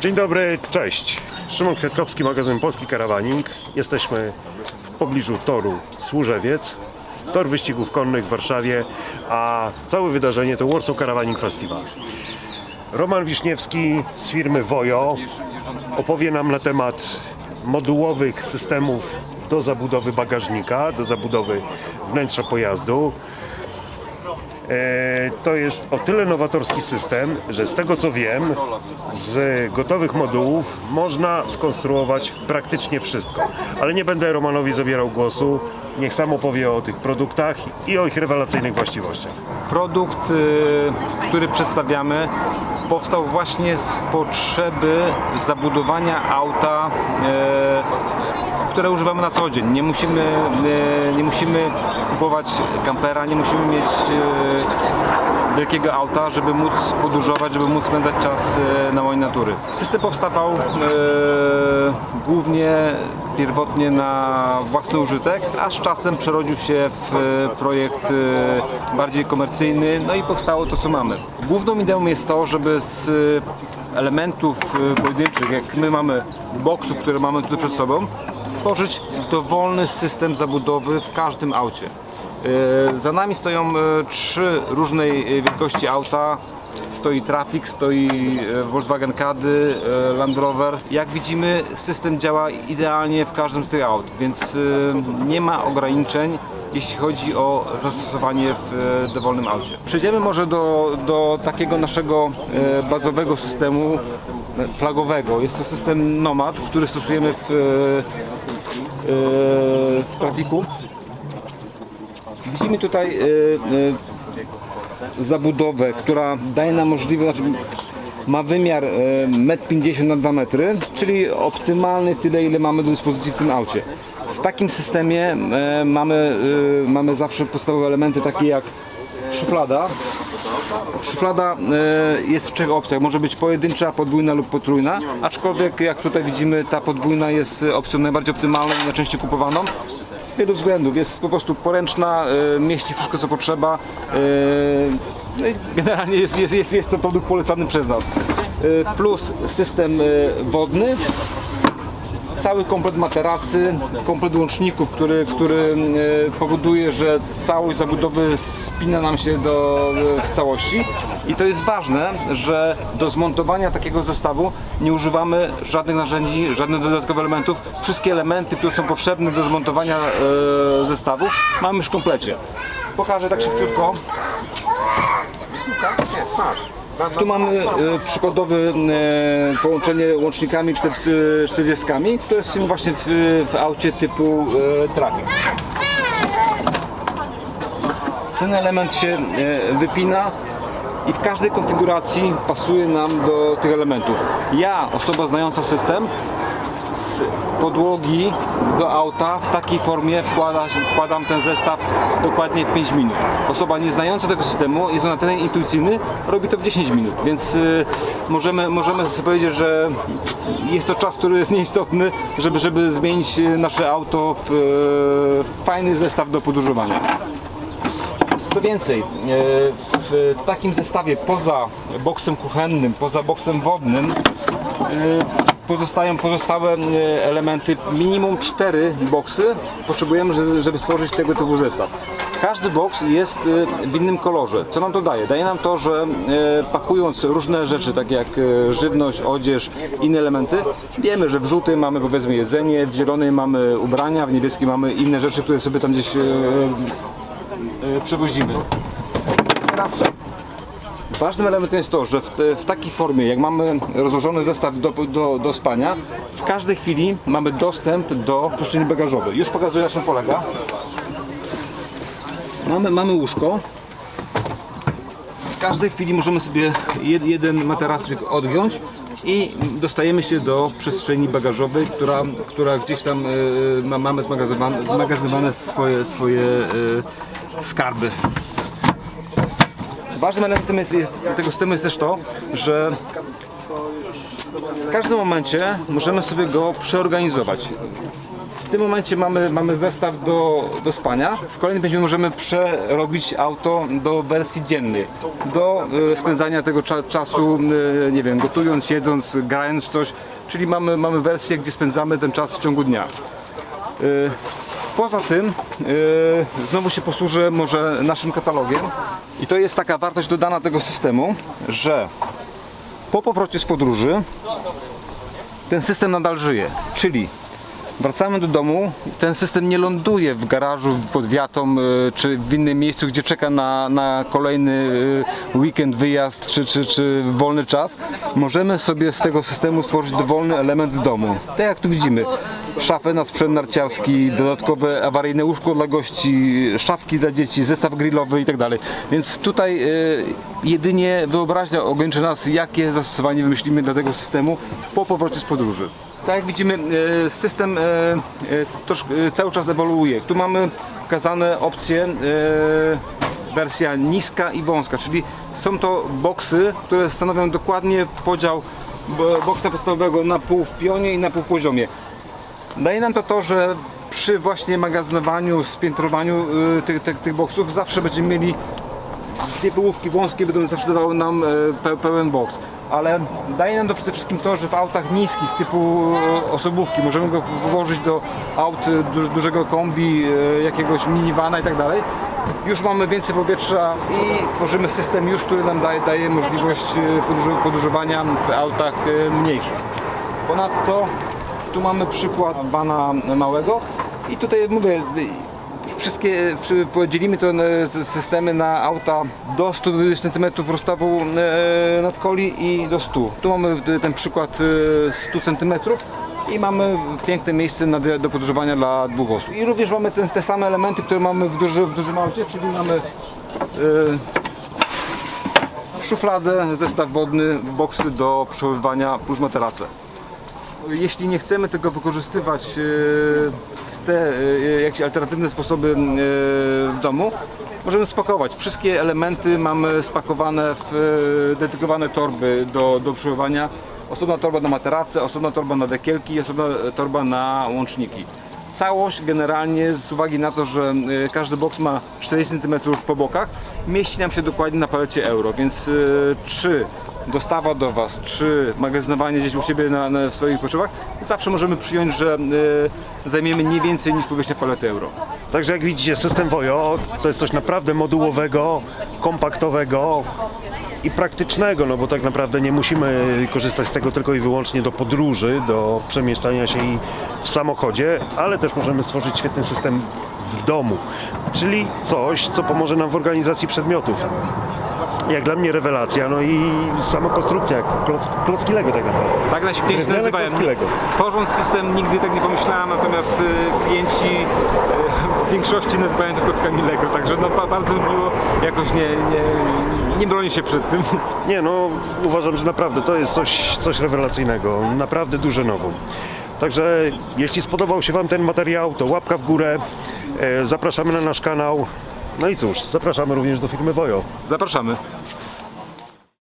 Dzień dobry, cześć. Szymon Kwiatkowski, magazyn Polski Karawaning. Jesteśmy w pobliżu toru Służewiec, tor wyścigów konnych w Warszawie, a całe wydarzenie to Warsaw Caravaning Festival. Roman Wiśniewski z firmy Wojo opowie nam na temat modułowych systemów do zabudowy bagażnika, do zabudowy wnętrza pojazdu. E, To jest o tyle nowatorski system, że z tego co wiem, z gotowych modułów można skonstruować praktycznie wszystko. Ale nie będę Romanowi zabierał głosu. Niech sam opowie o tych produktach i o ich rewelacyjnych właściwościach. Produkt, y, który przedstawiamy, powstał właśnie z potrzeby zabudowania auta, y, które używamy na co dzień. Nie musimy, y, nie musimy kupować kampera, nie musimy mieć y, wielkiego auta, żeby móc podróżować, żeby móc spędzać czas y, na łonie natury. System powstawał y, głównie pierwotnie na własny użytek, a z czasem przerodził się w e, projekt e, bardziej komercyjny, no i powstało to, co mamy. Główną ideą jest to, żeby z e, elementów e, pojedynczych, jak my mamy boksów, które mamy tutaj przed sobą, stworzyć dowolny system zabudowy w każdym aucie. E, Za nami stoją e, trzy różnej e, wielkości auta. Stoi Traffic, stoi Volkswagen Caddy, Land Rover. Jak widzimy, system działa idealnie w każdym z tych aut, więc nie ma ograniczeń, jeśli chodzi o zastosowanie w dowolnym aucie. Przejdziemy może do, do takiego naszego bazowego systemu flagowego. Jest to system Nomad, który stosujemy w, w Trafficu. Widzimy tutaj e, e, zabudowę, która daje nam możliwość, znaczy ma wymiar e, 1,50 m na 2 metry, czyli optymalny tyle, ile mamy do dyspozycji w tym aucie. W takim systemie e, mamy, e, mamy zawsze podstawowe elementy takie jak szuflada. Szuflada e, jest w trzech opcjach. Może być pojedyncza, podwójna lub potrójna. Aczkolwiek jak tutaj widzimy ta podwójna jest opcją najbardziej optymalną i najczęściej kupowaną. Wielu względów. Jest po prostu poręczna, e, mieści wszystko co potrzeba. e, no Generalnie jest, jest, jest, jest to produkt polecany przez nas. E, Plus system wodny, cały komplet materacy, komplet łączników, który, który e, powoduje, że całość zabudowy spina nam się do, e, w całości. I to jest ważne, że do zmontowania takiego zestawu nie używamy żadnych narzędzi, żadnych dodatkowych elementów. Wszystkie elementy, które są potrzebne do zmontowania e, zestawu mamy już w komplecie. Pokażę tak szybciutko. Tu mamy e, przykładowe e, połączenie łącznikami 40, które są właśnie w, w aucie typu e, Traffic. Ten element się e, wypina i w każdej konfiguracji pasuje nam do tych elementów. Ja, osoba znająca system, z podłogi do auta w takiej formie wkłada, wkładam ten zestaw dokładnie w 5 minut. Osoba nieznająca tego systemu, jest on na tyle intuicyjny, robi to w 10 minut, więc y, możemy, możemy sobie powiedzieć, że jest to czas, który jest nieistotny, żeby, żeby zmienić y, nasze auto w, y, w fajny zestaw do podróżowania. Co więcej, e, w takim zestawie poza boksem kuchennym, poza boksem wodnym pozostają pozostałe e, elementy, minimum cztery boksy potrzebujemy, żeby- stworzyć tego typu zestaw. Każdy boks jest e, w innym kolorze. Co nam to daje? Daje nam to, że e, pakując różne rzeczy, takie jak żywność, odzież, inne elementy, wiemy, że w żółtym mamy powiedzmy jedzenie, w zielonej mamy ubrania, w niebieskiej mamy inne rzeczy, które sobie tam gdzieś przewozimy. Teraz ważnym elementem jest to, że w, w takiej formie, jak mamy rozłożony zestaw do, do, do spania, w każdej chwili mamy dostęp do przestrzeni bagażowej. Już pokazuję na czym polega. Mamy, mamy łóżko. W każdej chwili możemy sobie jed, jeden materacyk odgiąć i dostajemy się do przestrzeni bagażowej, która, która gdzieś tam ma, mamy zmagazynowane swoje, swoje e, skarby. Ważnym elementem jest, jest, tego systemu jest też to, że w każdym momencie możemy sobie go przeorganizować. w tym momencie mamy, mamy zestaw do, do spania. W kolejnym pędzie możemy przerobić auto do wersji dziennej. Do e, spędzania tego cza, czasu, e, nie wiem, gotując, jedząc, grając coś. Czyli mamy, mamy wersję, gdzie spędzamy ten czas w ciągu dnia. E, Poza tym e, znowu się posłużę może naszym katalogiem i to jest taka wartość dodana tego systemu, że po powrocie z podróży ten system nadal żyje. Czyli wracamy do domu, ten system nie ląduje w garażu pod wiatą y, czy w innym miejscu, gdzie czeka na, na kolejny y, weekend, wyjazd czy, czy, czy wolny czas. Możemy sobie z tego systemu stworzyć dowolny element w domu. Tak jak tu widzimy, szafę na sprzęt narciarski, dodatkowe awaryjne łóżko dla gości, szafki dla dzieci, zestaw grillowy i tak. Więc tutaj y, jedynie wyobraźnia ograniczy nas, jakie zastosowanie wymyślimy dla tego systemu po powrocie z podróży. Tak jak widzimy, e, system e, e, cały czas ewoluuje. Tu mamy pokazane opcje wersja niska i wąska, czyli są to boksy, które stanowią dokładnie podział bo- boksa podstawowego na pół w pionie i na pół w poziomie. Daje nam to to, że przy właśnie magazynowaniu, spiętrowaniu tych, tych, tych boksów zawsze będziemy mieli dwie połówki wąskie będą zawsze dawały nam e, pe, pełen boks. Ale daje nam to przede wszystkim to, że w autach niskich typu e, osobówki możemy go włożyć do aut e, duż, dużego kombi, jakiegoś minivana i tak dalej. Już mamy więcej powietrza i tworzymy system już, który nam daje, daje możliwość podróż- podróżowania w autach mniejszych. Ponadto tu mamy przykład vana małego i tutaj mówię, wszystkie przy- podzielimy s- systemy na auta do 120 cm rozstawą e, nadkoli i do 100. Tu mamy ten przykład e, 100 cm i mamy piękne miejsce do podróżowania dla dwóch osób. I również mamy te, te same elementy, które mamy w, duży, w dużym aucie, czyli mamy e, szufladę, zestaw wodny, boksy do przechowywania plus materace. Jeśli nie chcemy tego wykorzystywać e, te e, jakieś alternatywne sposoby e, w domu, możemy spakować. Wszystkie elementy mamy spakowane w e, dedykowane torby do, do przechowywania. Osobna torba na materace, osobna torba na dekielki osobna torba na łączniki. Całość generalnie z uwagi na to, że e, każdy boks ma 40 cm po bokach, mieści nam się dokładnie na palecie euro, więc e, czy dostawa do Was, czy magazynowanie gdzieś u siebie na, na, w swoich potrzebach, zawsze możemy przyjąć, że e, zajmiemy nie więcej niż powierzchnia palety euro. Także jak widzicie, system Vojo to jest coś naprawdę modułowego, kompaktowego i praktycznego, no bo tak naprawdę nie musimy korzystać z tego tylko i wyłącznie do podróży, do przemieszczania się i w samochodzie, ale też możemy stworzyć świetny system w domu, czyli coś, co pomoże nam w organizacji przedmiotów. Jak dla mnie rewelacja, no i sama konstrukcja, jak kloc, klocki Lego tak naprawdę. Tak się Drewniane nazywają. klocki Lego. Tworząc system nigdy tak nie pomyślałem, natomiast y, klienci y, w większości nazywają to klockami Lego, także no ba- bardzo miło, jakoś nie, nie, nie bronię się przed tym. Nie no, uważam, że naprawdę to jest coś, coś rewelacyjnego, naprawdę duże nowum. Także jeśli spodobał się Wam ten materiał, to łapka w górę, e, zapraszamy na nasz kanał. No i cóż, zapraszamy również do firmy Wojo. Zapraszamy.